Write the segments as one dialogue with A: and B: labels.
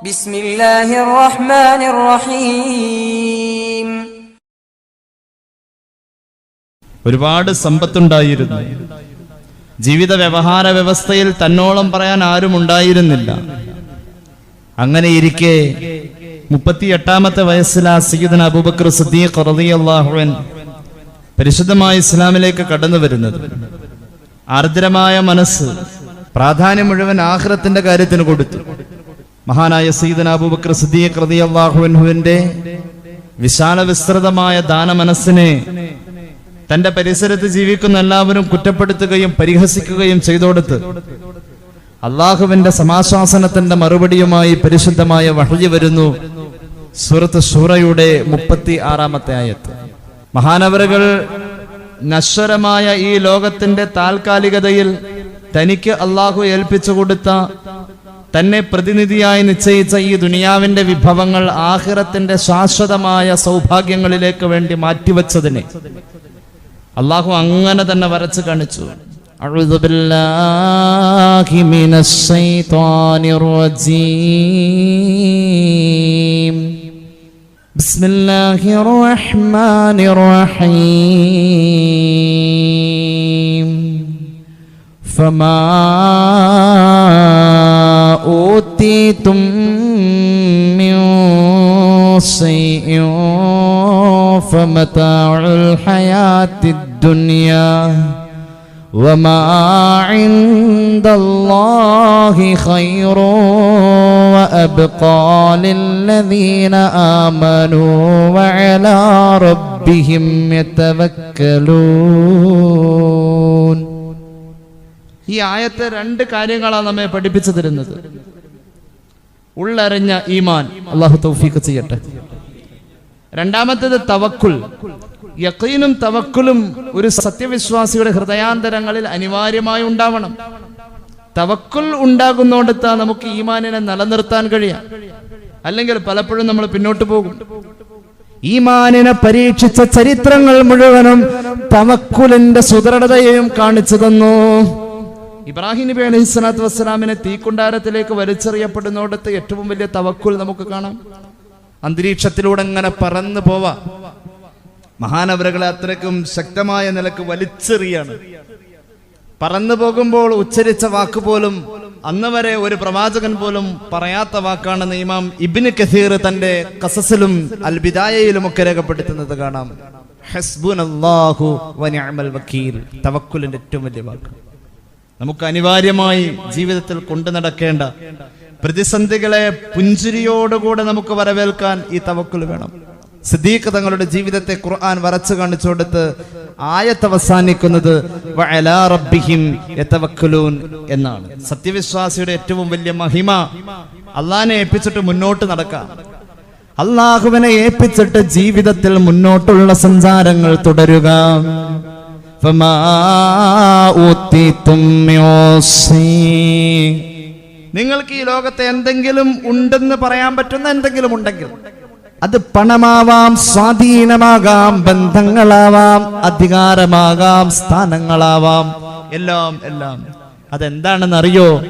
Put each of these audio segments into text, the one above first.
A: ബിസ്മില്ലാഹിർ റഹ്മാനിർ റഹീം
B: ഒരുപാട് സമ്പത്തുണ്ടായിരുന്നു. ജീവിത വ്യവഹാര വ്യവസ്ഥയിൽ തന്നോളം പറയാൻ ആരും ഉണ്ടായിരുന്നില്ല. അങ്ങനെ ഇരിക്കെ മുപ്പത്തി എട്ടാമത്തെ വയസ്സിൽ ആ സീദൻ അബൂബക്കർ റളിയല്ലാഹു അൻ പരിശുദ്ധമായ ഇസ്ലാമിലേക്ക് കടന്നു വരുന്നത്. ആർദ്രമായ മനസ്സ് പ്രാധാന്യം മുഴുവൻ ആഹ്റത്തിന്റെ കാര്യത്തിന് കൊടുത്തു. മഹാനായ സയ്യിദന അബൂബക്കർ സിദ്ദീഖ് വിശാല വിസ്തൃതമായ ദാന മനസ്സിനെ തന്റെ പരിസരത്ത് ജീവിക്കുന്ന എല്ലാവരും കുറ്റപ്പെടുത്തുകയും പരിഹസിക്കുകയും ചെയ്തോടുത്ത് അള്ളാഹുവിന്റെ സമാശ്വാസനത്തിന്റെ മറുപടിയുമായി പരിശുദ്ധമായ വഹഴി വരുന്നു. സൂറത്ത് സൂറയുടെ മുപ്പത്തി ആറാമത്തെ ആയത്ത്. മഹാനവറുകൾ നശ്വരമായ ഈ ലോകത്തിന്റെ താൽക്കാലികതയിൽ തനിക്ക് അള്ളാഹു ഏൽപ്പിച്ചു കൊടുത്ത തന്നെ പ്രതിനിധിയായി നിശ്ചയിച്ച ഈ ദുനിയാവിന്റെ വിഭവങ്ങൾ ആഹിറത്തിന്റെ ശാശ്വതമായ സൗഭാഗ്യങ്ങളിലേക്ക് വേണ്ടി മാറ്റിവെച്ചതിനെ. അള്ളാഹു അങ്ങനെ തന്നെ വരച്ച് കാണിച്ചു. ബിസ്മില്ലാഹിർ റഹ്മാനിർ റഹീം. ഫമാ أوتيتم من شيء فمتاع الحياة الدنيا وما عند الله خير وأبقى للذين آمنوا وعلى ربهم يتوكلون. ഈ ആയത്തെ രണ്ട് കാര്യങ്ങളാണ് നമ്മെ പഠിപ്പിച്ചു തരുന്നത് ഉള്ളറിഞ്ഞ ഈമാൻ അള്ളാഹു തൗഫീഖ് ചെയ്യട്ടെ. രണ്ടാമത്തേത് തവക്കുൽ. യക്കീനും തവക്കുലും ഒരു സത്യവിശ്വാസിയുടെ ഹൃദയാന്തരങ്ങളിൽ അനിവാര്യമായി ഉണ്ടാവണം. തവക്കുൽ ഉണ്ടാകുന്നോടത്താ നമുക്ക് ഈമാനിനെ നിലനിർത്താൻ കഴിയാം. അല്ലെങ്കിൽ പലപ്പോഴും നമ്മൾ പിന്നോട്ട് പോകും. ഈമാനിനെ പരീക്ഷിച്ച ചരിത്രങ്ങൾ മുഴുവനും തവക്കുലിന്റെ സുദൃഢതയെയും കാണിച്ചു തന്നു. ഇബ്രാഹിം നബി അലൈഹി സ്വലാത്തു വസ്സലാമിനെ തീക്കുണ്ടാരത്തിലേക്ക് വലിച്ചെറിയപ്പെടുന്നിടത്ത് ഏറ്റവും വലിയ തവക്കുൽ നമുക്ക് കാണാം. അന്തരീക്ഷത്തിലൂടെ അങ്ങനെ പറന്നു പോവാ. മഹാനവരകളെ അത്രയ്ക്കും ശക്തമായ നിലയ്ക്ക് വലിച്ചെറിയാണ്. പറന്നു പോകുമ്പോൾ ഉച്ചരിച്ച വാക്ക് പോലും അന്ന് വരെ ഒരു പ്രവാചകൻ പോലും പറയാത്ത വാക്കാണ് ഇമാം ഇബിന് കസീർ തന്റെ കസസിലും അൽബിദായയിലും ഒക്കെ രേഖപ്പെടുത്തുന്നത് കാണാം. ഹസ്ബുൻ അള്ളാഹു വനിഅമൽ വക്കീൽ. തവക്കുലിന്റെ ഏറ്റവും വലിയ വാക്ക്. നമുക്ക് അനിവാര്യമായി ജീവിതത്തിൽ കൊണ്ടു നടക്കേണ്ട പ്രതിസന്ധികളെ പുഞ്ചിരിയോടുകൂടെ നമുക്ക് വരവേൽക്കാൻ ഈ തവക്കുൽ വേണം. സിദ്ദീഖ് തങ്ങളുടെ ജീവിതത്തെ ഖുർആൻ വരച്ചു കാണിച്ചു കൊടുത്ത് ആയത്ത് അവസാനിക്കുന്നത് എന്നാണ്. സത്യവിശ്വാസിയുടെ ഏറ്റവും വലിയ മഹിമ അള്ളാഹിനെ ഏൽപ്പിച്ചിട്ട് മുന്നോട്ട് നടക്കാം. അള്ളാഹുവിനെ ഏൽപ്പിച്ചിട്ട് ജീവിതത്തിൽ മുന്നോട്ടുള്ള സഞ്ചാരങ്ങൾ തുടരുക. നിങ്ങൾക്ക് ഈ ലോകത്ത് എന്തെങ്കിലും ഉണ്ടെന്ന് പറയാൻ പറ്റുന്ന എന്തെങ്കിലും ഉണ്ടെങ്കിൽ അത് പണമാവാം സ്വാധീനമാകാം ബന്ധങ്ങളാവാം അധികാരമാകാം സ്ഥാനങ്ങളാവാം. എല്ലാം എല്ലാം. അതെന്താണെന്ന് അറിയോ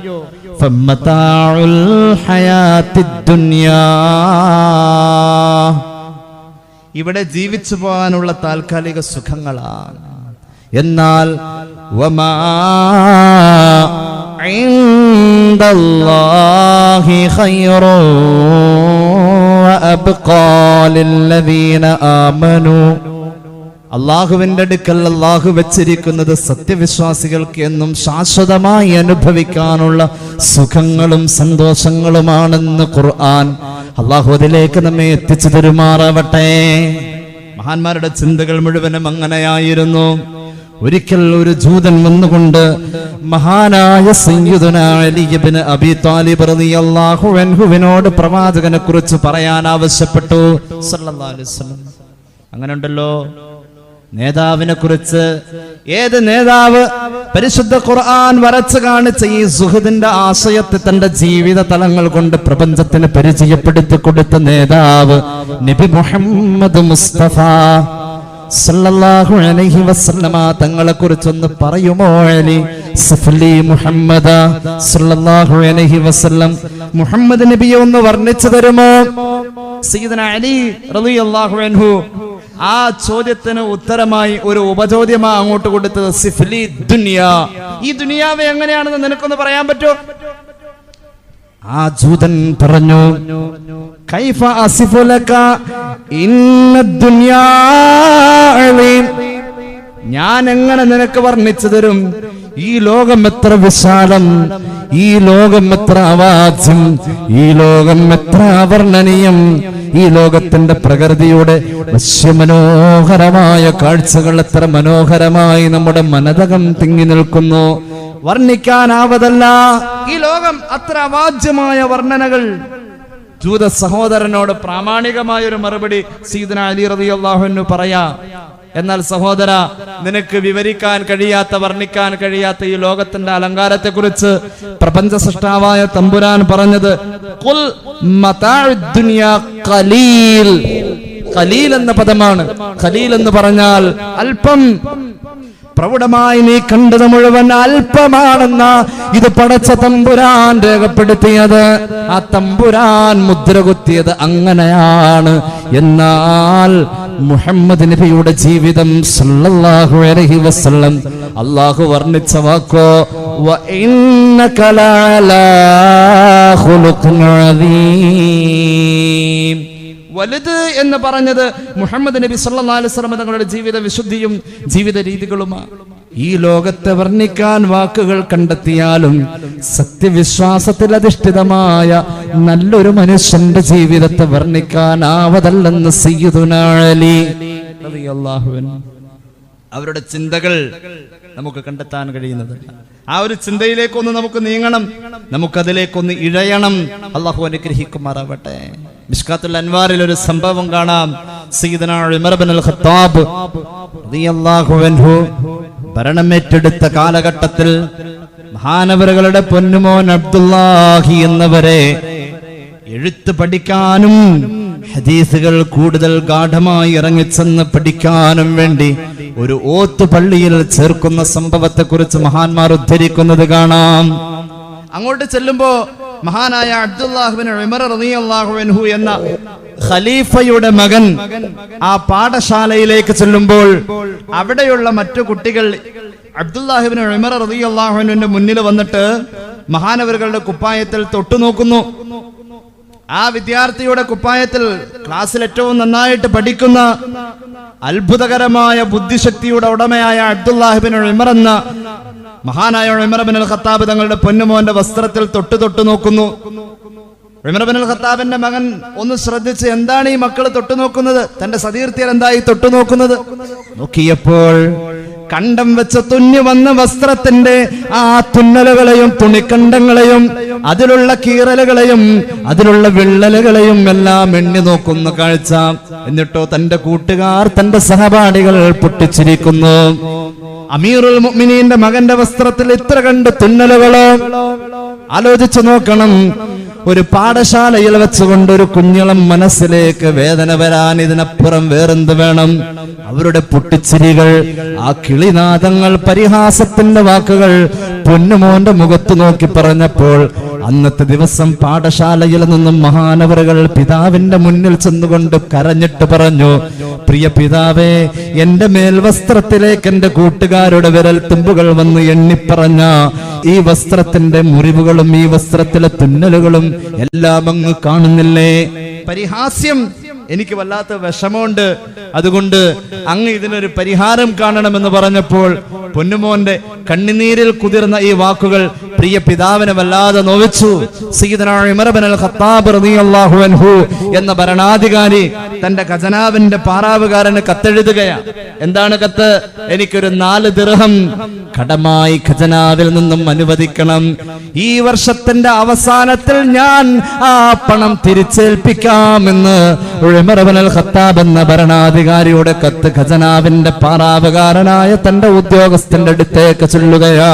B: ഇവിടെ ജീവിച്ചു പോകാനുള്ള താൽക്കാലിക സുഖങ്ങളാണ്. എന്നാൽ അള്ളാഹുവിന്റെ അടുക്കൽ അള്ളാഹു വെച്ചിരിക്കുന്നത് സത്യവിശ്വാസികൾക്ക് എന്നും ശാശ്വതമായി അനുഭവിക്കാനുള്ള സുഖങ്ങളും സന്തോഷങ്ങളുമാണെന്ന് ഖുർആൻ അള്ളാഹു അതിലേക്ക് നമ്മെ എത്തിച്ചു തരുമാറാവട്ടെ. മഹാന്മാരുടെ ചിന്തകൾ മുഴുവനും അങ്ങനെയായിരുന്നു. ഒരിക്കൽ ഒരു ജൂതൻ വന്നുകൊണ്ട് മഹാനായ സയ്യിദുന അലി ഇബ്നു അബി താലിബ് റളിയല്ലാഹു അൻഹുവിനോട് പ്രവാചകനെ കുറിച്ച് പറയാൻ ആവശ്യപ്പെട്ടു. അങ്ങനെ ഉണ്ടല്ലോ നേതാവിനെ കുറിച്ച് ഏത് നേതാവ് പരിശുദ്ധ ഖുർആൻ വരച്ചു കാണിച്ച ഈ സുഹൃദിന്റെ ആശയത്തെ തന്റെ ജീവിത തലങ്ങൾ കൊണ്ട് പ്രപഞ്ചത്തിന് പരിചയപ്പെടുത്തി കൊടുത്ത നേതാവ് നബി മുഹമ്മദ് മുസ്തഫ. സല്ലല്ലാഹു അലൈഹി വസല്ലമ തങ്ങളെ കുറിച്ചൊന്ന് പറയുമോ അലി? സഫലി മുഹമ്മദ സല്ലല്ലാഹു അലൈഹി വസല്ലം. മുഹമ്മദ് നബിയെ ഒന്ന് വർണിച്ചു തരുമോ? സയ്യിദന അലി റളിയല്ലാഹു അൻഹു ആ ചോദ്യത്തിന് ഉത്തരമായി ഒരു ഉപചോദ്യമാ അങ്ങോട്ട് കൊടുത്തത് സിഫ്ലി ദുനിയ. ഈ ദുനിയാവ് എങ്ങനെയാണെന്ന് നിനക്കൊന്ന് പറയാൻ പറ്റുമോ? ആ ജൂതൻ പറഞ്ഞു കൈഫ ഇന്ന ഞാൻ എങ്ങനെ നിനക്ക് വർണിച്ചു തരും? ഈ ലോകം എത്ര വിശാലം ഈ ലോകം എത്ര അവാച്യം ഈ ലോകം എത്ര അവർണനീയം ഈ ലോകത്തിന്റെ പ്രകൃതിയുടെ മനോഹരമായ കാഴ്ചകൾ എത്ര മനോഹരമായി നമ്മുടെ മനതകം തിങ്ങി നിൽക്കുന്നു. വർണിക്കാനാവതല്ല. ഈ ലോകം അത്ര അവാജ്യമായ വർണനകൾ. ജൂത സഹോദരനോട് പ്രാമാണികമായ ഒരു മറുപടി സീദന അലി റതി അള്ളാഹുനു പറയാ. എന്നാൽ സഹോദര നിനക്ക് വിവരിക്കാൻ കഴിയാത്ത വർണിക്കാൻ കഴിയാത്ത ഈ ലോകത്തിന്റെ അലങ്കാരത്തെ കുറിച്ച് പ്രപഞ്ച സൃഷ്ടാവായ തമ്പുരാൻ പറഞ്ഞത് "ഖുൽ മതാഉദ് ദുനിയാ ഖലീൽ. ഖലീൽ എന്ന പദമാണ്. ഖലീൽ എന്ന് പറഞ്ഞാൽ അല്പം പ്രൗഢമായി നീ കണ്ടത് മുഴുവൻ അല്പമാണെന്ന ഇത് പടച്ച തമ്പുരാൻ രേഖപ്പെടുത്തിയത്. ആ തമ്പുരാൻ മുദ്ര കുത്തിയത് അങ്ങനെയാണ്. എന്നാൽ മുഹമ്മദ് നബിയുടെ ജീവിതം സല്ലല്ലാഹു അലൈഹി വസല്ലം അല്ലാഹു വർണിച്ച വാക്കോ വ ഇന്നക അദീം. വലുത് എന്ന് പറഞ്ഞത് മുഹമ്മദ് നബി സല്ലല്ലാഹു സ്വലമ തങ്ങളുടെ ജീവിത വിശുദ്ധിയും ജീവിത രീതികളുമാണ് ഈ ലോകത്തെ വർണിക്കാൻ വാക്കുകൾ കണ്ടെത്തിയാലും സത്യവിശ്വാസത്തിൽ അധിഷ്ഠിതമായ നല്ലൊരു മനുഷ്യന്റെ ജീവിതത്തെ വർണിക്കാനാവതല്ലെന്ന് സയ്യിദുനാ അലി റളിയല്ലാഹു അൻഹു. അവരുടെ ചിന്തകൾ നമുക്ക് കണ്ടെത്താൻ കഴിയുന്നത്. ആ ഒരു ചിന്തയിലേക്കൊന്ന് നമുക്ക് നീങ്ങണം. നമുക്കതിലേക്കൊന്ന് ഇഴയണം. അള്ളാഹു അനുഗ്രഹിക്കുമാറാവട്ടെ. മിഷ്കാത്തുൽ അൻവാറിൽ ഒരു സംഭവം കാണാം. ഖത്താബ് ഭരണമേറ്റെടുത്ത കാലഘട്ടത്തിൽ മഹാനവറുകളുടെ പൊന്നുമോൻ അബ്ദുല്ലാഹി എന്നവരെ എഴുത്ത് പഠിക്കാനും ഹദീസുകൾ കൂടുതൽ ഗാഠമായി ഇറങ്ങിച്ചെന്ന് പഠിക്കാനും വേണ്ടി ഒരു ഓത്ത് പള്ളിയിൽ ചേർക്കുന്ന സംഭവത്തെക്കുറിച്ച് മഹാന്മാർ ഉദ്ധരിക്കുന്നത് കാണാം. അങ്ങോട്ട് ചെല്ലുമ്പോ മഹാനായ അബ്ദുല്ലാഹുബിൻ ഉമർ റളിയല്ലാഹു എന്ന ഖലീഫയുടെ മകൻ ആ പാഠശാലയിലേക്ക് ചെല്ലുമ്പോൾ അവിടെയുള്ള മറ്റു കുട്ടികൾ അബ്ദുല്ലാഹിബിൻ ഉമർ റളിയല്ലാഹു അൻഹുവിന്റെ മുന്നിൽ വന്നിട്ട് മഹാനവരുടെ കുപ്പായത്തിൽ തൊട്ടു നോക്കുന്നു. ആ വിദ്യാർത്ഥിയുടെ കുപ്പായത്തിൽ ക്ലാസ്സിൽ ഏറ്റവും നന്നായിട്ട് പഠിക്കുന്ന അത്ഭുതകരമായ ബുദ്ധിശക്തിയുടെ ഉടമയായ അബ്ദുല്ലാഹിബിൻ ഉമർ എന്ന മഹാനായ ഉമർ ബിൻ അൽ ഖത്താബ് തങ്ങളുടെ പൊന്നുമോന്റെ വസ്ത്രത്തിൽ തൊട്ടു തൊട്ട് നോക്കുന്നു. ഉമർബിൻ അൽ ഖത്താബിന്റെ മകൻ ഒന്ന് ശ്രദ്ധിച്ച് എന്താണ് ഈ മക്കൾ തൊട്ടു നോക്കുന്നത്? തന്റെ സതീർത്ഥ്യർ എന്തായി തൊട്ടു നോക്കുന്നത്? നോക്കിയപ്പോൾ കണ്ടം വെച്ച തുന്നി വന്ന വസ്ത്രത്തിന്റെ ആ തുന്നലുകളെയും തുണിക്കണ്ടങ്ങളെയും അതിലുള്ള കീറലുകളെയും അതിലുള്ള വിള്ളലുകളെയും എല്ലാം എണ്ണി നോക്കുന്ന കാഴ്ച. എന്നിട്ടോ തന്റെ കൂട്ടുകാർ തന്റെ സഹപാഠികൾ പൊട്ടിച്ചിരിക്കുന്നു. അമീറുൽ മുഅ്മിനീന്റെ മകന്റെ വസ്ത്രത്തിൽ ഇത്ര കണ്ട് തുന്നലുകളോ? ആലോചിച്ചു നോക്കണം. ഒരു പാഠശാലയിൽ വെച്ചുകൊണ്ട് ഒരു കുഞ്ഞളം മനസ്സിലേക്ക് വേദന വരാൻ ഇതിനപ്പുറം വേറെന്ത് വേണം? അവരുടെ പൊട്ടിച്ചിരികൾ ആ കിളിനാദങ്ങൾ പരിഹാസത്തിന്റെ വാക്കുകൾ പൊന്നുമോന്റെ മുഖത്ത് നോക്കി പറഞ്ഞപ്പോൾ അന്നത്തെ ദിവസം പാഠശാലയിൽ നിന്നും മഹാനവറുകൾ പിതാവിന്റെ മുന്നിൽ ചെന്നുകൊണ്ട് കരഞ്ഞിട്ട് പറഞ്ഞു പ്രിയ പിതാവേ എന്റെ മേൽവസ്ത്രത്തിലേക്ക് എന്റെ കൂട്ടുകാരുടെ വിരൽ തുമ്പുകൾ വന്ന് എണ്ണിപ്പറഞ്ഞ ഈ വസ്ത്രത്തിന്റെ മുറിവുകളും ഈ വസ്ത്രത്തിലെ തുന്നലുകളും എല്ലാം അങ്ങ് കാണുന്നില്ലേ? പരിഹാസ്യം എനിക്ക് വല്ലാത്ത വിഷമമുണ്ട്. അതുകൊണ്ട് അങ്ങ് ഇതിനൊരു പരിഹാരം കാണണമെന്ന് പറഞ്ഞപ്പോൾ പൊന്നുമോന്റെ കണ്ണുനീരിൽ കുതിർന്ന ഈ വാക്കുകൾ പ്രിയ പിതാവിനെ വല്ലാതെ നോവിച്ചു. എന്ന ഭരണാധികാരി തന്റെ ഖജനാവിന്റെ പാറാവുകാരന് കത്തെഴുതുകയാണ് എന്താണ് കത്ത്? എനിക്കൊരു നാല് ദിർഹം കടമായി ഖജനാവിൽ നിന്നും അനുവദിക്കണം. ഈ വർഷത്തിന്റെ അവസാനത്തിൽ ഞാൻ ആ പണം തിരിച്ചേൽപ്പിക്കാമെന്ന് അൽ ഖത്താബ് എന്ന ഭരണാധികാരിയുടെ കത്ത് ഖജനാവിന്റെ പാറാവുകാരനായ തന്റെ ഉദ്യോഗസ്ഥന്റെ അടുത്തേക്ക് ചൊല്ലുകയാ.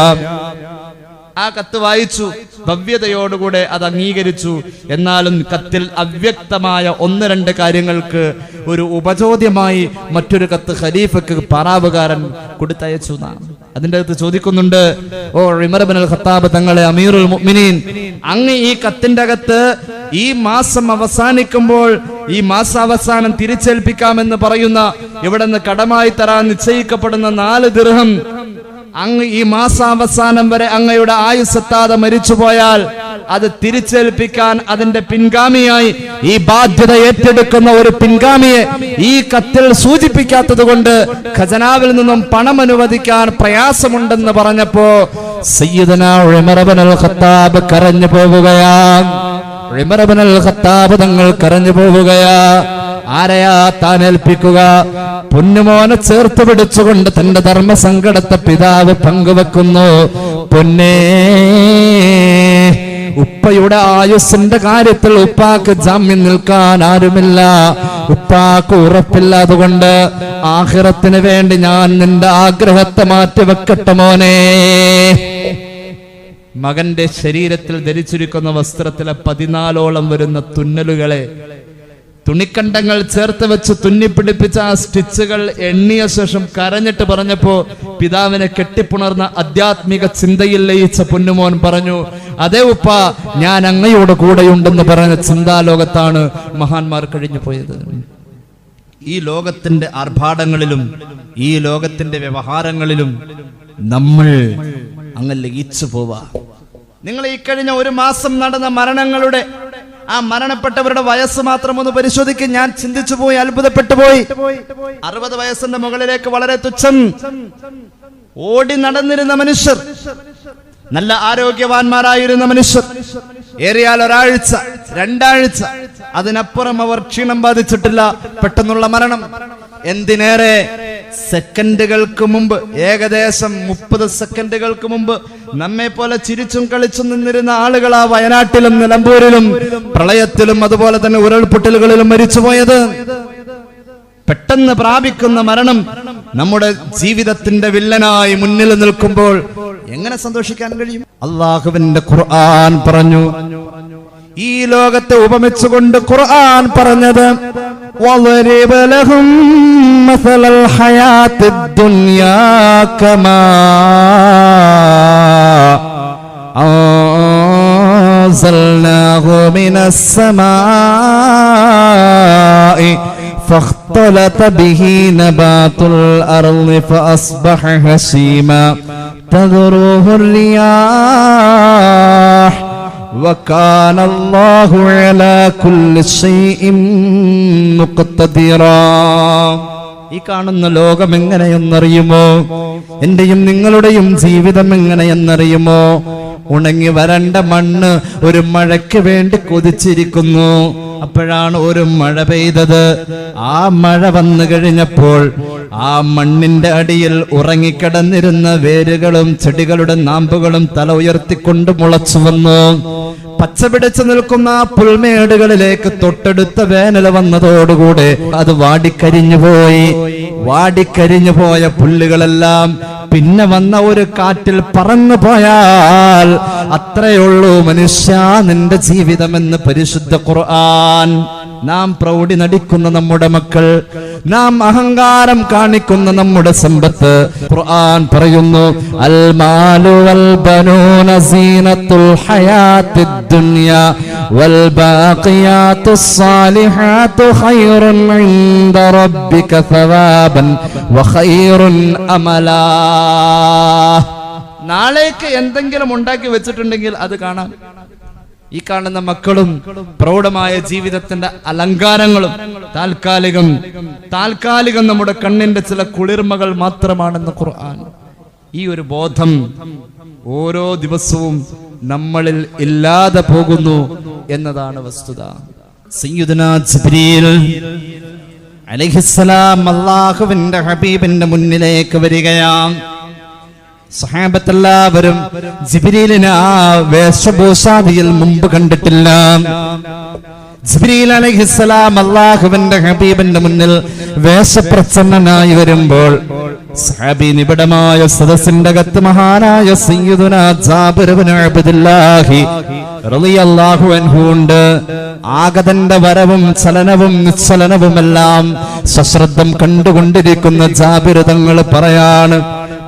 B: ആ കത്ത് വായിച്ചു. ഭവ്യതയോടുകൂടെ അത് അംഗീകരിച്ചു. എന്നാലും കത്തിൽ അവ്യക്തമായ ഒന്ന് രണ്ട് കാര്യങ്ങൾക്ക് ഒരു ഉപചോദ്യമായി മറ്റൊരു കത്ത് ഖലീഫക്ക് പറാവുകാരൻ കൊടുത്തയച്ചു അതിന്റെ അകത്ത് ചോദിക്കുന്നുണ്ട് ഓ ഇമർബൻ അൽ ഖത്താബ് തങ്ങളെ അമീറുൽ മുഅ്മിനീൻ അങ്ങ് ഈ കത്തിന്റെ അകത്ത് ഈ മാസം അവസാനിക്കുമ്പോൾ ഈ മാസാവസാനം തിരിച്ചേൽപ്പിക്കാമെന്ന് പറയുന്ന ഇവിടെ നിന്ന് കടമായി തരാൻ നിശ്ചയിക്കപ്പെടുന്ന നാല് ദിർഹം അങ്ങ് ഈ മാസാവസാനം വരെ അങ്ങയുടെ ആയുസ്സെത്താതെ മരിച്ചുപോയാൽ അത് തിരിച്ചേൽപ്പിക്കാൻ അതിന്റെ പിൻഗാമിയായി ഈ ബാധ്യത ഏറ്റെടുക്കുന്ന ഒരു പിൻഗാമിയെ ഈ കത്തിൽ സൂചിപ്പിക്കാത്തത് കൊണ്ട് ഖജനാവിൽ നിന്നും പണം അനുവദിക്കാൻ പ്രയാസമുണ്ടെന്ന് പറഞ്ഞപ്പോ ഖത്താബ് കരഞ്ഞു ഖത്താബ് തങ്ങൾ കരഞ്ഞു പോവുകയാ. ആരെയാ താൻ ഏൽപ്പിക്കുക? പൊന്നുമോനെ ചേർത്ത് പിടിച്ചുകൊണ്ട് തന്റെ ധർമ്മസങ്കടത്തെ പിതാവ് പങ്കുവെക്കുന്നു. പൊന്നേ ഉപ്പയുടെ ആയുസ്സിന്റെ കാര്യത്തിൽ ഉപ്പാക്ക് ജാമ്യം നിൽക്കാൻ ആരുമില്ല. ഉപ്പാക്ക് ഉറപ്പില്ല അതുകൊണ്ട് ആഹിറത്തിന് വേണ്ടി ഞാൻ നിന്റെ ആഗ്രഹത്തെ മാറ്റി വെക്കട്ടെ മോനെ. മകന്റെ ശരീരത്തിൽ ധരിച്ചിരിക്കുന്ന വസ്ത്രത്തിലെ പതിനാലോളം വരുന്ന തുന്നലുകളെ തുണിക്കണ്ടങ്ങൾ ചേർത്ത് വെച്ച് തുന്നിപ്പിടിപ്പിച്ച ആ സ്റ്റിച്ചുകൾ എണ്ണിയ ശേഷം കരഞ്ഞിട്ട് പറഞ്ഞപ്പോ പിതാവിനെ കെട്ടിപ്പുണർന്ന ആധ്യാത്മിക ചിന്തയിൽ ലയിച്ച പൊന്നുമോൻ പറഞ്ഞു അതേ ഉപ്പ ഞാൻ അങ്ങയോട് കൂടെയുണ്ടെന്ന് പറഞ്ഞ ചിന്താലോകത്താണ് മഹാന്മാർ കഴിഞ്ഞു പോയത്. ഈ ലോകത്തിന്റെ ആർഭാടങ്ങളിലും ഈ ലോകത്തിന്റെ വ്യവഹാരങ്ങളിലും നമ്മൾ അങ്ങ് ലയിച്ചു പോവാ. നിങ്ങൾ ഈ കഴിഞ്ഞ ഒരു മാസം നടന്ന മരണങ്ങളുടെ ആ മരണപ്പെട്ടവരുടെ വയസ്സ് മാത്രം ഒന്ന് പരിശോധിക്കും. ഞാൻ ചിന്തിച്ചു പോയി അത്ഭുതപ്പെട്ടു പോയി. അറുപത് വയസ്സിന്റെ മുകളിലേക്ക് വളരെ തുച്ഛം. ഓടി നടന്നിരുന്ന മനുഷ്യർ നല്ല ആരോഗ്യവാന്മാരായിരുന്ന മനുഷ്യർ ഏറിയാൽ ഒരാഴ്ച രണ്ടാഴ്ച അതിനപ്പുറം അവർ ക്ഷീണം ബാധിച്ചിട്ടില്ല പെട്ടെന്നുള്ള മരണം. എന്തിനേറെ? സെക്കൻഡുകൾക്ക് മുമ്പ് ഏകദേശം മുപ്പത് സെക്കൻഡുകൾക്ക് മുമ്പ് നമ്മെ പോലെ ചിരിച്ചും കളിച്ചും നിന്നിരുന്ന ആളുകൾ ആ വയനാട്ടിലും നിലമ്പൂരിലും പ്രളയത്തിലും അതുപോലെ തന്നെ ഉരുൾപൊട്ടലുകളിലും മരിച്ചുപോയത്. പെട്ടെന്ന് പ്രാപിക്കുന്ന മരണം നമ്മുടെ ജീവിതത്തിന്റെ വില്ലനായി മുന്നിൽ നിൽക്കുമ്പോൾ എങ്ങനെ സന്തോഷിക്കാൻ കഴിയും? അള്ളാഹുവിന്റെ ഖുർആൻ പറഞ്ഞു. ഈ ലോകത്തെ ഉപമിച്ചുകൊണ്ട് ഖുർആൻ പറഞ്ഞത് وَضْرِبْ لَهُم مَّثَلَ الْحَيَاةِ الدُّنْيَا كَمَاءٍ أنزلناه من السماء فاختلط به نبات الأرض فأصبح هشيما تذروه الرياح وكان الله على كل شيء مقتدرا ഈ കാണുന്ന ലോകം എങ്ങനെയെന്നറിയുമോ എന്റെയും നിങ്ങളുടെയും ജീവിതം എങ്ങനെയെന്നറിയുമോ ഉണങ്ങി വരണ്ട മണ്ണ് ഒരു മഴയ്ക്ക് വേണ്ടി കൊതിച്ചിരിക്കുന്നു. അപ്പോഴാണ് ഒരു മഴ പെയ്തത്. ആ മഴ വന്നു കഴിഞ്ഞപ്പോൾ ആ മണ്ണിന്റെ അടിയിൽ ഉറങ്ങിക്കിടന്നിരുന്ന വേരുകളും ചെടികളുടെ നാമ്പുകളും തല ഉയർത്തിക്കൊണ്ട് മുളച്ചു വന്നു. പച്ച പിടിച്ചു നിൽക്കുന്ന ആ പുൽമേടുകളിലേക്ക് തൊട്ടടുത്ത വേനൽ വന്നതോടുകൂടെ അത് വാടിക്കരിഞ്ഞു പോയി. വാടിക്കരിഞ്ഞു പോയ പുല്ലുകളെല്ലാം പിന്നെ വന്ന ഒരു കാറ്റിൽ പറന്നു പോയാൽ അത്രയുള്ളൂ മനുഷ്യ നിന്റെ ജീവിതമെന്ന് പരിശുദ്ധ ഖുർആൻ. നാം പ്രൗഢി നടിക്കുന്ന നമ്മുടെ മക്കൾ നാം അഹങ്കാരം കാണിക്കുന്ന നമ്മുടെ സമ്പത്ത്. ഖുർആൻ പറയുന്നു അൽമാലു വൽ ബനൂന സീനത്തുൽ ഹയാത്തിദ് ദുനിയ വൽ ബാഖിയാത്തുസ് സാലിഹാത്തു ഖൈറുൻ ഇൻദ റബ്ബിക സവാബൻ വഖൈറുൻ അമലാ. നാളേക്ക് എന്തെങ്കിലും ഉണ്ടാക്കി വെച്ചിട്ടുണ്ടെങ്കിൽ അത് കാണാം. ഈ കാണുന്ന മക്കളും പ്രൗഢമായ ജീവിതത്തിന്റെ അലങ്കാരങ്ങളും താൽക്കാലികം താൽക്കാലികം നമ്മുടെ കണ്ണിന്റെ ചില കുളിർമകൾ മാത്രമാണെന്ന് ഖുർആൻ. ഈ ഒരു ബോധം ഓരോ ദിവസവും നമ്മളിൽ ഇല്ലാതെ പോകുന്നു എന്നതാണ് വസ്തുത. അലൈഹിസ്സലാം അള്ളാഹുവിന്റെ ഹബീബിന്റെ മുന്നിലേക്ക് വരികയാണ്. സഹാബത്തെല്ലാവരും ജിബ്രീലിനെ ആ വേഷഭൂഷാദിയിൽ മുമ്പ് കണ്ടിട്ടില്ല. ജിബ്രീൽ അലൈഹിസ്സലാം അള്ളാഹുവിന്റെ ഹബീബിന്റെ മുന്നിൽ വേഷപ്രച്ഛന്നനായി വരുമ്പോൾ സഹാബി നിബിഡമായ സദസ്സിന്റെ അകത്ത് മഹാനായ ഉണ്ട്. ആഗതന്റെ വരവും ചലനവും നിശ്ചലനവുമെല്ലാം സശ്രദ്ധം കണ്ടുകൊണ്ടിരിക്കുന്ന ജാബിർ തങ്ങൾ പറയാണ്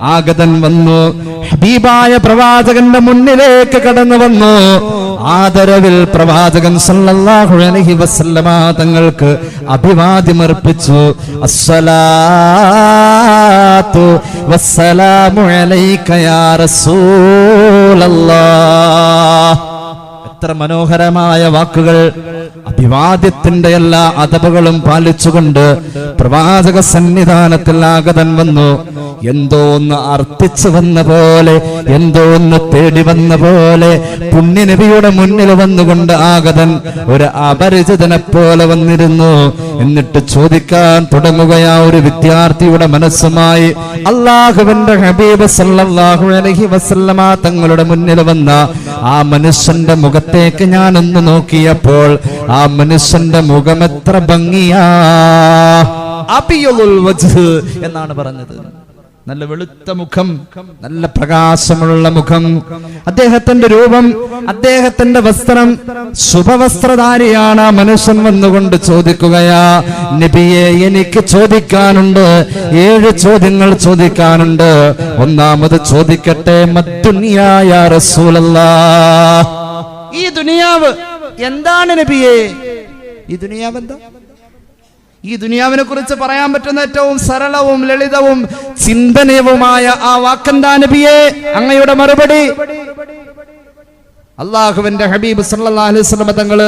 B: ആഗതൻ വന്നു. ഹബീബായ പ്രവാചകന്റെ മുന്നിലേക്ക് കടന്നു വന്നു. ആദരവിൽ പ്രവാചകൻ സല്ലല്ലാഹു അലൈഹി വസല്ലമ തങ്ങൾക്ക് അഭിവാദ്യമർപ്പിച്ചു. അസ്സലാത്തു വസ്സലാമു അലൈക യാ റസൂലല്ലാഹ്. എത്ര മനോഹരമായ വാക്കുകൾ അഭിവാദ്യത്തിന്റെ എല്ലാ അതപകളും പാലിച്ചുകൊണ്ട് പ്രവാചക സന്നിധാനത്തിൽ ആഗതൻ വന്നു. എന്തോ ഒന്ന് വന്ന പോലെ എന്തോ ഒന്ന് തേടി വന്ന പോലെ പുണ്യനബിയുടെ മുന്നിൽ വന്നുകൊണ്ട് ആഗതൻ ഒരു അപരിചിതനെ പോലെ വന്നിരുന്നു. എന്നിട്ട് ചോദിക്കാൻ തുടങ്ങുകയാ ഒരു വിദ്യാർത്ഥിയുടെ മനസ്സുമായി അള്ളാഹുവിന്റെ ഹബീബ് സല്ലല്ലാഹു അലൈഹി വസല്ലമ തങ്ങളുടെ മുന്നിൽ വന്ന ആ മനുഷ്യന്റെ മുഖത്തേക്ക് ഞാൻ ഒന്ന് നോക്കിയപ്പോൾ ആ മനുഷ്യന്റെ മുഖം എത്ര ഭംഗിയാ. എന്നാണ് പറഞ്ഞത്. നല്ല വെളുത്ത മുഖം നല്ല പ്രകാശമുള്ള മുഖം അദ്ദേഹത്തിന്റെ രൂപം അദ്ദേഹത്തിന്റെ വസ്ത്രം ശുഭവസ്ത്രധാരിയാണ് മനുഷ്യൻ വന്നുകൊണ്ട് ചോദിക്കുകയാ നബിയെ എനിക്ക് ചോദിക്കാനുണ്ട് ഏഴ് ചോദ്യങ്ങൾ ചോദിക്കാനുണ്ട് ഒന്നാമത് ചോദിക്കട്ടെ മദ്ദുനിയായ റസൂലല്ലാ. ഈ ദുനിയാവ് എന്താണ് നബിയെ? ഈ ദുനിയാവ് എന്താ ഈ ദുനിയാവിനെ കുറിച്ച് പറയാൻ പറ്റുന്ന ഏറ്റവും സരളവും ലളിതവും ചിന്തനീയവുമായ ആ വാക്കെന്താ നബിയെ? അങ്ങയുടെ മറുപടി. അള്ളാഹുവിന്റെ ഹബീബ് വസല്ലം തങ്ങൾ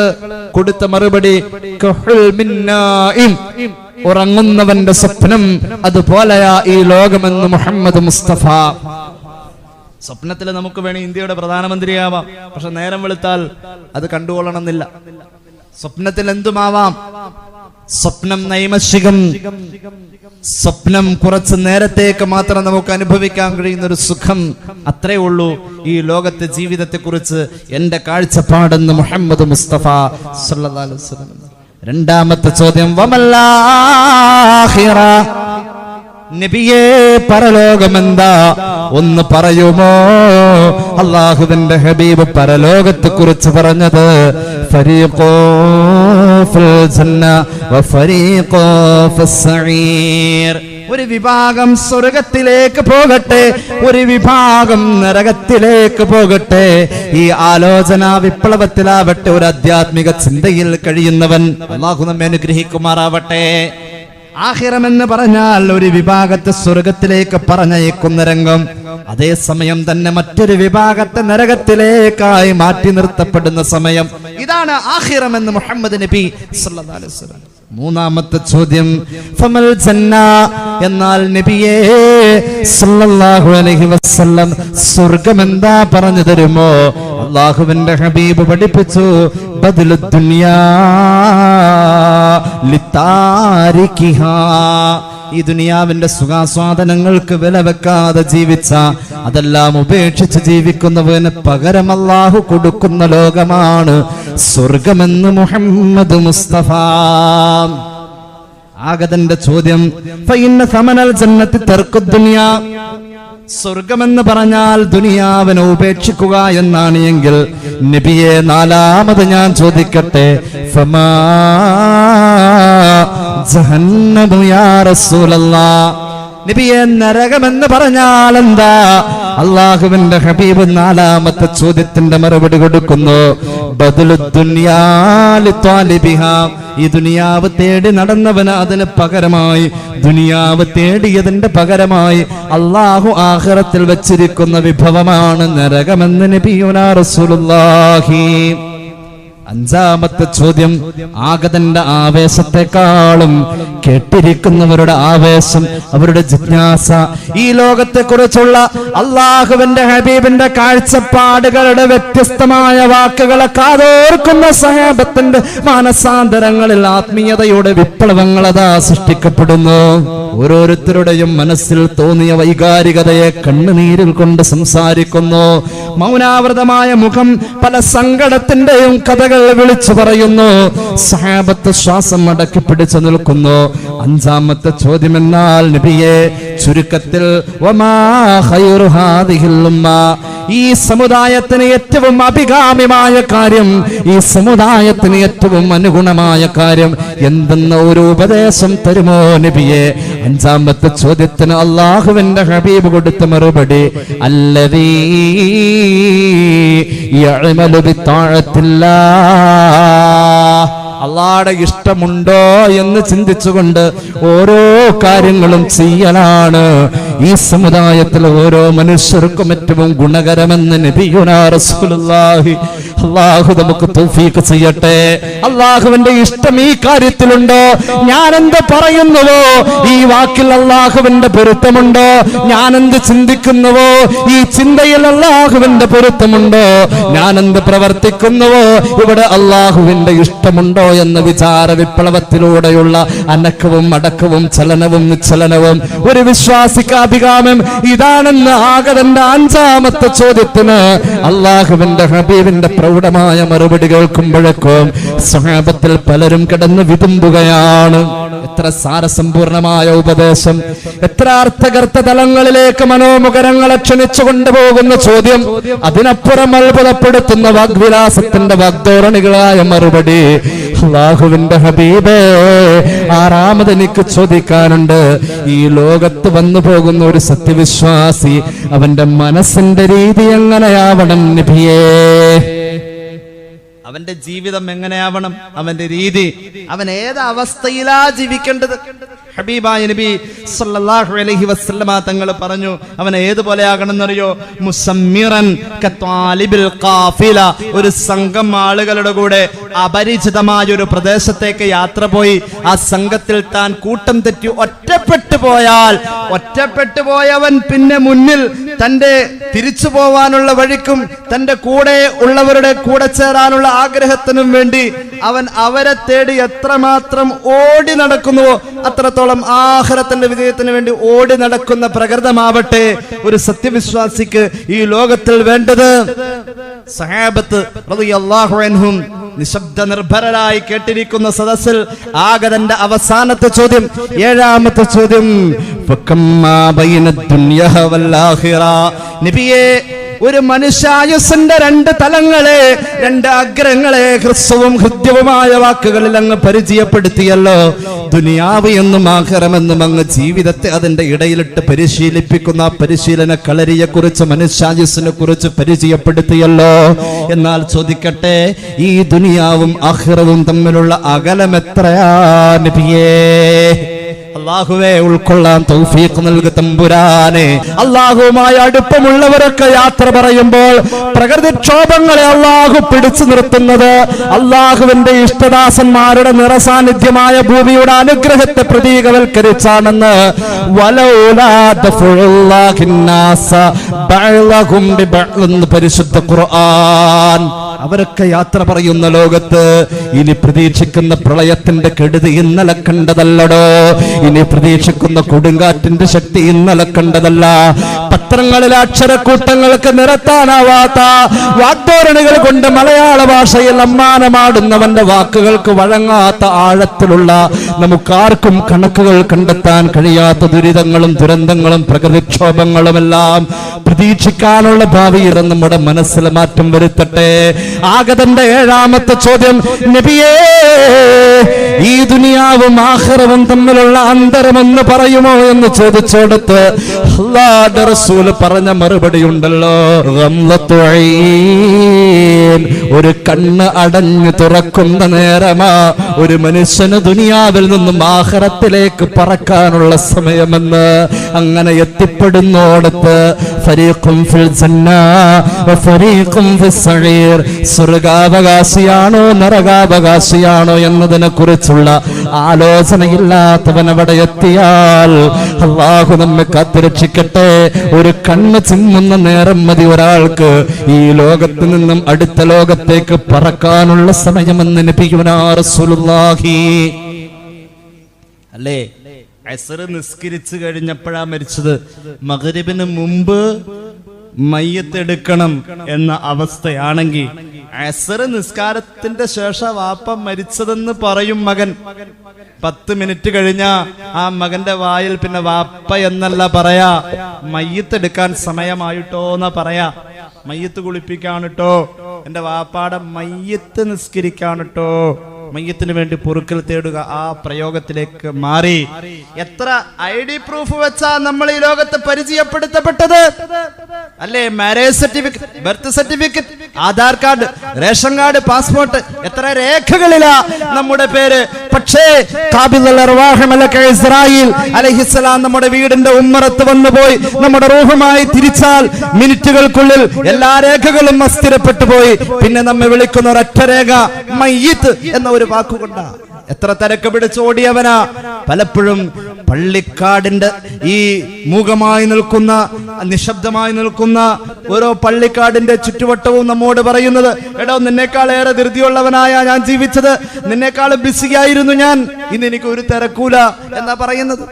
B: കൊടുത്ത മറുപടി. ഉറങ്ങുന്നവന്റെ സ്വപ്നം അതുപോലെയാ ഈ ലോകമെന്ന് മുഹമ്മദ് മുസ്തഫ. സ്വപ്നത്തിൽ നമുക്ക് വേണേ ഇന്ത്യയുടെ പ്രധാനമന്ത്രിയാവാം. പക്ഷെ നേരം വെളുത്താൽ അത് കണ്ടുകൊള്ളണമെന്നില്ല. സ്വപ്നത്തിൽ എന്തുമാവാം? സ്വപ്നം നൈമശികം. സ്വപ്നം കുറച്ച് നേരത്തേക്ക് മാത്രം നമുക്ക് അനുഭവിക്കാൻ കഴിയുന്ന ഒരു സുഖം അത്രേ ഉള്ളൂ. ഈ ലോകത്തെ ജീവിതത്തെ കുറിച്ച് എന്റെ കാഴ്ചപ്പാടെന്ന് മുഹമ്മദ് മുസ്തഫ സല്ലല്ലാഹു അലൈഹി വസല്ലം. രണ്ടാമത്തെ ചോദ്യം വമല്ലാഹിറ നബിയേ പരലോകമെന്താ? ഒന്ന് പറയുമോ? അള്ളാഹുവിന്റെ ഹബീബ് പരലോകത്തെ കുറിച്ച് പറഞ്ഞത് ഒരു വിഭാഗം സ്വർഗത്തിലേക്ക് പോകട്ടെ ഒരു വിഭാഗം നരകത്തിലേക്ക് പോകട്ടെ. ഈ ആലോചന വിപ്ലവത്തിലാവട്ടെ ഒരു ആധ്യാത്മിക ചിന്തയിൽ കഴിയുന്നവൻ അള്ളാഹു നമ്മെ അനുഗ്രഹിക്കുമാറാവട്ടെ. ആഹിറമെന്ന് പറഞ്ഞാൽ ഒരു വിഭാഗത്തെ സ്വർഗത്തിലേക്ക് പറഞ്ഞയക്കുന്ന രംഗം. അതേസമയം തന്നെ മറ്റൊരു വിഭാഗത്തെ നരകത്തിലേക്കായി മാറ്റി നിർത്തപ്പെടുന്ന സമയം. ഇതാണ് ആഹിറമെന്ന് മുഹമ്മദ് നബി സല്ലല്ലാഹു അലൈഹി വസല്ലം മൂന്നാമത്തെ ചോദ്യം ഫമൽ ജന്ന എന്നാൽ നബിയേ സല്ലല്ലാഹു അലൈഹി വസല്ലം സ്വർഗം എന്താ പറഞ്ഞു തരുമോ? അള്ളാഹുവിന്റെ ഹബീബ് പഠിപ്പിച്ചു ബദലു ദുനിയാ ലിതാരികിഹാ ഈ ദുനിയാവിന്റെ സുഖാസ്വാദനങ്ങൾക്ക് വില വെക്കാതെ ജീവിച്ച അതെല്ലാം ഉപേക്ഷിച്ച് ജീവിക്കുന്നവന് പകരം അല്ലാഹു കൊടുക്കുന്ന ലോകമാണ്. സ്വർഗമെന്ന് മുഹമ്മദ് മുസ്തഫ. ആഗതന്റെ ചോദ്യം സമനൽ ജന്നത്തി തർക്കു ദുനിയാ സ്വർഗമെന്ന് പറഞ്ഞാൽ ദുനിയാവിനെ ഉപേക്ഷിക്കുക എന്നാണ് എങ്കിൽ നബിയെ നാലാമത് ഞാൻ ചോദിക്കട്ടെ ഫമാ ജഹന്നമു യാ റസൂലല്ലാ? നബിയെ നരകമെന്ന് പറഞ്ഞാൽ എന്താ അള്ളാഹുവിന്റെ ഹബീബ് നാലാമത്തെ ചോദ്യത്തിന്റെ മറുപടി കൊടുക്കുന്നു. ഈ ദുനിയാവ് തേടി നടന്നവന് അതിന് പകരമായി. ദുനിയാവ് തേടിയതിന്റെ പകരമായി അള്ളാഹു ആഖിറത്തിൽ വെച്ചിരിക്കുന്ന വിഭവമാണ് നരകമെന്ന് നബിയുനാ റസൂലുള്ളാഹി. അഞ്ചാമത്തെ ചോദ്യം ആഗതന്റെ ആവേശത്തെക്കാളും കേട്ടിരിക്കുന്നവരുടെ ആവേശം അവരുടെ ജിജ്ഞാസ. ഈ ലോകത്തെ കുറിച്ചുള്ള അള്ളാഹുവിന്റെ ഹബീബിന്റെ കാഴ്ചപ്പാടുകളുടെ വ്യത്യസ്തമായ വാക്കുകളെ കാതോർക്കുന്ന സഹാബത്തിന്റെ മാനസാന്തരങ്ങളിൽ ആത്മീയതയുടെ വിപ്ലവങ്ങൾ അതാ സൃഷ്ടിക്കപ്പെടുന്നു. ഓരോരുത്തരുടെയും മനസ്സിൽ തോന്നിയ വൈകാരികതയെ കണ്ണുനീരിൽ കൊണ്ട് സംസാരിക്കുന്നു. മൗനാവൃതമായ മുഖം പല സങ്കടത്തിന്റെയും കഥകൾ വിളിച്ചു പറയുന്നു. സഹാബത്ത് ശ്വാസം അടക്കി പിടിച്ചു നിൽക്കുന്നു. അഞ്ചാമത്തെ ചോദ്യം എന്നാൽ നബിയെ ചുരുക്കത്തിൽ. ഈ സമുദായത്തിന് ഏറ്റവും അഭികാമ്യമായ കാര്യം ഈ സമുദായത്തിന് ഏറ്റവും അനുഗുണമായ കാര്യം എന്തെന്ന ഒരു ഉപദേശം തരുമോ നബിയെ? അഞ്ചാമത്തെ ചോദ്യത്തിന് അള്ളാഹുവിന്റെ ഹബീബ് കൊടുത്ത മറുപടി അല്ലതീ അള്ളാടെ ഇഷ്ടമുണ്ടോ എന്ന് ചിന്തിച്ചുകൊണ്ട് ഓരോ കാര്യങ്ങളും ചെയ്യലാണ്. ഈ സമുദായത്തിൽ ഓരോ മനുഷ്യർക്കും ഏറ്റവും ഗുണകരമെന്ന് നബിയുനാ റസൂലുള്ളാഹി അള്ളാഹു നമുക്ക് തൗഫീഖ് ചെയ്യട്ടെ. അള്ളാഹുവിന്റെ ഇഷ്ടം ഈ കാര്യത്തിലുണ്ടോ? ഞാൻ എന്ത് പറയുന്നുവോ? ഈ വാക്കിൽ അള്ളാഹുവിന്റെ പൊരുത്തമുണ്ടോ? ഞാൻ എന്ത് ചിന്തിക്കുന്നുവോ? ഈ ചിന്തയിൽ അള്ളാഹുവിന്റെ പൊരുത്തമുണ്ടോ? ഞാൻ എന്ത് പ്രവർത്തിക്കുന്നുവോ? ഇവിടെ അള്ളാഹുവിന്റെ ഇഷ്ടമുണ്ടോ എന്ന വിചാര വിപ്ലവത്തിലൂടെയുള്ള അനക്കവും അടക്കവും ചലനവും നിശ്ചലനവും. ഒരു വിശ്വാസിക്ക് അഭികാമ്യം ഇതാണെന്ന് ആകതന്റെ അഞ്ചാമത്തെ ചോദ്യത്തിന് അള്ളാഹുവിന്റെ ഹബീബിന്റെ പ്രൗഢമായ മറുപടി കേൾക്കുമ്പോഴേക്കും സ്വഹാബത്തിൽ പലരും കിടന്ന് വിതുമ്പുകയാണ്. എത്ര സാരസമ്പൂർണമായ ഉപദേശം. എത്ര അർത്ഥകർത്ത തലങ്ങളിലേക്ക് മനോമുഖരങ്ങളെ ക്ഷണിച്ചു കൊണ്ടുപോകുന്ന ചോദ്യം. അതിനപ്പുറം അത്ഭുതപ്പെടുത്തുന്ന വാഗ്വിലാസത്തിന്റെ വാഗ്ധോരണികളായ മറുപടി. അള്ളാഹുവിന്റെ ഹബീബേ ആറാമത് എനിക്ക് ചോദിക്കാനുണ്ട്. ഈ ലോകത്ത് വന്നു പോകുന്ന ഒരു സത്യവിശ്വാസി അവന്റെ മനസ്സിന്റെ രീതി എങ്ങനെയാവണം നബിയേ? അവന്റെ ജീവിതം എങ്ങനെയാവണം? അവന്റെ രീതി. അവൻ ഏത് അവസ്ഥയിലാ ജീവിക്കേണ്ടത്? ഹബീബായ നബി സല്ലല്ലാഹു അലൈഹി വസല്ലമ തങ്ങൾ പറഞ്ഞു അവൻ ഏതുപോലെ ആകണമെന്നറിയോ? മുസമ്മിറൻ കത്വാലിബിൽ ഖാഫില. ഒരു സംഘം ആളുകളുടെ കൂടെ അപരിചിതമായ ഒരു പ്രദേശത്തേക്ക് യാത്ര പോയി. ആ സംഘത്തിൽ താൻ കൂട്ടം തെറ്റി ഒറ്റപ്പെട്ടു പോയാൽ ഒറ്റപ്പെട്ടു പോയവൻ പിന്നെ മുന്നിൽ തന്റെ തിരിച്ചു പോവാനുള്ള വഴിക്കും തന്റെ കൂടെ ഉള്ളവരുടെ കൂടെ ചേരാനുള്ള ആഗ്രഹത്തിനും വേണ്ടി അവൻ അവരെ തേടി എത്രമാത്രം ഓടി നടക്കുന്നുവോ അത്രത്തോളം ആഹാരത്തിന്റെ വിജയത്തിന് വേണ്ടി ഓടി നടക്കുന്ന പ്രകൃതമാവട്ടെ ഒരു സത്യവിശ്വാസിക്ക് ഈ ലോകത്തിൽ വേണ്ടത് സഹാബത്ത് നിശബ്ദ നിർഭരരായി കേട്ടിരിക്കുന്ന സദസ്സിൽ ആഗതന്റെ അവസാനത്തെ ചോദ്യം ഏഴാമത്തെ ചോദ്യം ബൈന വൽ ആഖിറ. നബിയേ ഒരു മനുഷ്യായുസിന്റെ രണ്ട് തലങ്ങളെ രണ്ട് അഗ്രങ്ങളെ ഹ്രസ്വവും ഹൃദ്യവുമായ വാക്കുകളിൽ അങ്ങ് പരിചയപ്പെടുത്തിയല്ലോ. ദുനിയാവ് എന്നും ആഹ്റമെന്നും അങ്ങ് ജീവിതത്തെ അതിന്റെ ഇടയിലിട്ട് പരിശീലിപ്പിക്കുന്ന പരിശീലന കളരിയെ കുറിച്ച് മനുഷ്യായുസിനെ കുറിച്ച് പരിചയപ്പെടുത്തിയല്ലോ. എന്നാൽ ചോദിക്കട്ടെ ഈ ദുനിയാവും ആഹ്റവും തമ്മിലുള്ള അകലം എത്രയാ നബിയേ? അള്ളാഹുവെ ഉൾക്കൊള്ളാൻ തൗഫീഖ് നൽകു തമ്പുരാനെ. അള്ളാഹുവുമായി അടുപ്പമുള്ളവരൊക്കെ യാത്ര പറയുമ്പോൾ പ്രകൃതിക്ഷോഭങ്ങളെ അള്ളാഹു പിടിച്ചു നിർത്തുന്നത് അള്ളാഹുവിന്റെ ഇഷ്ടദാസന്മാരുടെ നിറസാന്നിധ്യമായ ഭൂമിയുടെ അനുഗ്രഹത്തെ പ്രതീകവൽക്കരിച്ചാണെന്ന് പരിശുദ്ധ ഖുർആൻ. അവരൊക്കെ യാത്ര പറയുന്ന ലോകത്ത് ഇനി പ്രതീക്ഷിക്കുന്ന പ്രളയത്തിന്റെ കെടുതി ഇന്നലെ കണ്ടതല്ലടോ. ഇനി പ്രതീക്ഷിക്കുന്ന കൊടുങ്കാറ്റിന്റെ ശക്തി ഇന്നലെ കണ്ടതല്ല. പത്രങ്ങളിലെ അക്ഷരക്കൂട്ടങ്ങൾക്ക് നിരത്താനാവാത്ത വാക്തോരണികൾ കൊണ്ട് മലയാള ഭാഷയിൽ അമ്മാനമാടുന്നവന്റെ വാക്കുകൾക്ക് വഴങ്ങാത്ത ആഴത്തിലുള്ള നമുക്കാർക്കും കണക്കുകൾ കണ്ടെത്താൻ കഴിയാത്ത ദുരിതങ്ങളും ദുരന്തങ്ങളും പ്രകൃതിക്ഷോഭങ്ങളുമെല്ലാം പ്രതീക്ഷിക്കാനുള്ള ഭാവിയിൽ നമ്മുടെ മനസ്സിൽ മാറ്റം വരുത്തട്ടെ. ആഗതന്റെ ഏഴാമത്തെ ചോദ്യം നബിയേ ഈ ദുനിയാവും ആഹ്റവും തമ്മിലുള്ള അന്തരമെന്ന് പറയുമോ എന്ന് ചോദിച്ചോടത്ത് റസൂൽ പറഞ്ഞ മറുപടി ഉണ്ടല്ലോ. ഒരു കണ്ണ് അടഞ്ഞു തുറക്കുന്ന നേരമാ ഒരു മനുഷ്യന് ദുനിയാവിൽ നിന്നും ആഹ്റത്തിലേക്ക് പറക്കാനുള്ള സമയമെന്ന് അങ്ങനെ എത്തിപ്പെടുന്നോടത്ത് ഫരീഖും ഫിൽ സ്വർഗാവകാശിയാണോ നരകാവകാശിയാണോ എന്നതിനെ കുറിച്ചുള്ള ആലോചനയില്ലാത്തവൻ അവിടെ എത്തിയാൽ അള്ളാഹു നമ്മെ കാത്തിരക്ഷിക്കട്ടെ. ഒരു കണ്ണ് ചിമ്മുന്ന നേരം മതി ഒരാൾക്ക് ഈ ലോകത്ത് നിന്നും അടുത്ത ലോകത്തേക്ക് പറക്കാനുള്ള സമയമെന്ന് അല്ലേ? നിസ്കരിച്ചു കഴിഞ്ഞപ്പോഴാ മരിച്ചത്. മകരിബിന് മുമ്പ് മയ്യത്തെടുക്കണം എന്ന അവസ്ഥയാണെങ്കിൽ നിസ്കാരത്തിന്റെ ശേഷം വാപ്പ മരിച്ചതെന്ന് പറയും മകൻ. പത്ത് മിനിറ്റ് കഴിഞ്ഞ ആ മകന്റെ വായിൽ പിന്നെ വാപ്പ എന്നല്ല പറയാ. മയ്യത്തെടുക്കാൻ സമയമായിട്ടോ എന്നാ പറയാ. മയ്യത്ത് കുളിപ്പിക്കാണിട്ടോ. എന്റെ വാപ്പാടെ മയ്യത്ത് നിസ്കരിക്കാണിട്ടോ മയ്യത്തിന് വേണ്ടി പൊറുക്കൽ തേടുക ആ പ്രയോഗത്തിലേക്ക് മാറി. എത്ര ഐ ഡി പ്രൂഫ് വെച്ചാ നമ്മൾ ഈ ലോകത്ത് പരിചയപ്പെടുത്തപ്പെട്ടത്? അല്ലേ? Marriage certificate birth certificate Aadhaar card ration card passport എത്ര രേഖകളിലാ നമ്മുടെ പേര്? പക്ഷേ ഇസ്രായേൽ നമ്മുടെ വീടിന്റെ ഉമ്മറത്ത് വന്നു പോയി നമ്മുടെ റൂഹുമായി തിരിച്ചാൽ മിനിറ്റുകൾക്കുള്ളിൽ എല്ലാ രേഖകളും അസ്ഥിരപ്പെട്ടു പോയി പിന്നെ നമ്മെ വിളിക്കുന്ന ഒരൊറ്റ രേഖ മയ്യത്ത് എന്ന ഒരു വാക്കുകൊണ്ടാ എത്ര തിരക്ക് പിടിച്ചോടിയവനാ പലപ്പോഴും പള്ളിക്കാടിന്റെ ഈ മൂകമായി നിൽക്കുന്ന നിശബ്ദമായി നിൽക്കുന്ന ഓരോ പള്ളിക്കാടിന്റെ ചുറ്റുവട്ടവും നമ്മോട് പറയുന്നത് എടോ നിന്നേക്കാൾ ഏറെ ധൃതിയുള്ളവനായ ഞാൻ ജീവിച്ചത് നിന്നേക്കാളും ബിസിയായിരുന്നു ഞാൻ. ഇന്ന് എനിക്ക് ഒരു തിരക്കൂല. എന്നാ പറയുന്നത്?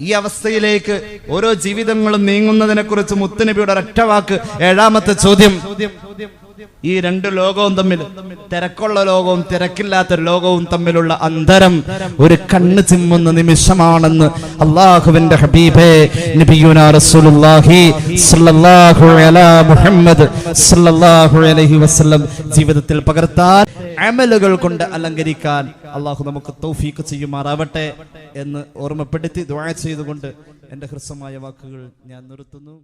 B: ഈ അവസ്ഥയിലേക്ക് ഓരോ ജീവിതങ്ങളും നീങ്ങുന്നതിനെ കുറിച്ച് മുത്തുനബിയുടെ ഒരൊറ്റ വാക്ക് ഏഴാമത്തെ ചോദ്യം. ഈ രണ്ട് ലോകവും തമ്മിൽ തിരക്കുള്ള ലോകവും തിരക്കില്ലാത്ത ലോകവും തമ്മിലുള്ള അന്തരം ഒരു കണ്ണ് ചിമ്മുന്ന നിമിഷമാണെന്ന് അള്ളാഹുവിന്റെ ഹബീബേ നബിയുന റസൂലുള്ളാഹി സ്വല്ലല്ലാഹു അലാ മുഹമ്മദ് സല്ലല്ലാഹു അലൈഹി വസല്ലം ജീവിതത്തിൽ പകർത്താൻ അമലുകൾ കൊണ്ട് അലങ്കരിക്കാൻ അള്ളാഹു നമുക്ക് തൗഫീഖ് ചെയ്യുമാറാവട്ടെ എന്ന് ഓർമ്മപ്പെടുത്തി ദുആ ചെയ്തുകൊണ്ട് എന്റെ ഹ്രസ്വമായ വാക്കുകൾ ഞാൻ നിർത്തുന്നു.